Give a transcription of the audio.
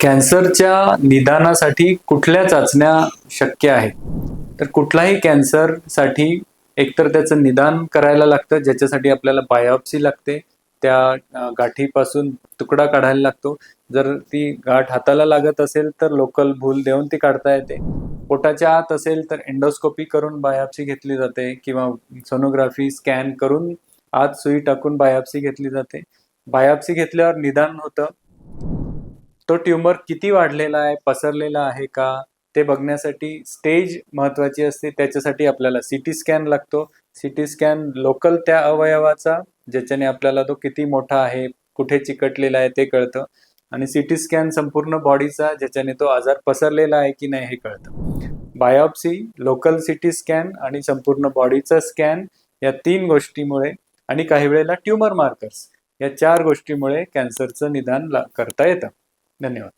कॅन्सरच्या निदानासाठी कुठल्या चाचण्या शक्य आहेत? तर कुठलाही कॅन्सरसाठी एकतर त्याचं निदान करायला लागतं ज्याच्यासाठी आपल्याला बायोप्सी लागते त्या गाठीपासून तुकडा काढायला लागतो. जर ती गाठ हाताला लागत असेल तर लोकल भूल देऊन ती काढता येते. पोटाच्या आत असेल तर एंडोस्कोपी करून बायोप्सी घेतली जाते किंवा सोनोग्राफी स्कॅन करून आत सुई टाकून बायोप्सी घेतली जाते. बायोप्सी घेतल्यावर निदान होतं. तो ट्युमर किती वाढलेला आहे पसरलेला आहे का ते बघण्यासाठी स्टेज महत्वाची असते. त्याच्यासाठी आपल्याला सिटी स्कॅन लागतो. सिटी स्कॅन लोकल त्या अवयवाचा ज्याच्याने आपल्याला तो किती मोठा आहे कुठे चिकटलेला आहे ते कळतं. आणि सिटी स्कॅन संपूर्ण बॉडीचा ज्याच्याने तो आजार पसरलेला आहे की नाही हे कळतं. बायोप्सी लोकल सिटी स्कॅन आणि संपूर्ण बॉडीचा स्कॅन या तीन गोष्टीमुळे आणि काही वेळेला ट्युमर मार्कर्स या चार गोष्टीमुळे कॅन्सरचं निदान करता येतं. धन्यवाद.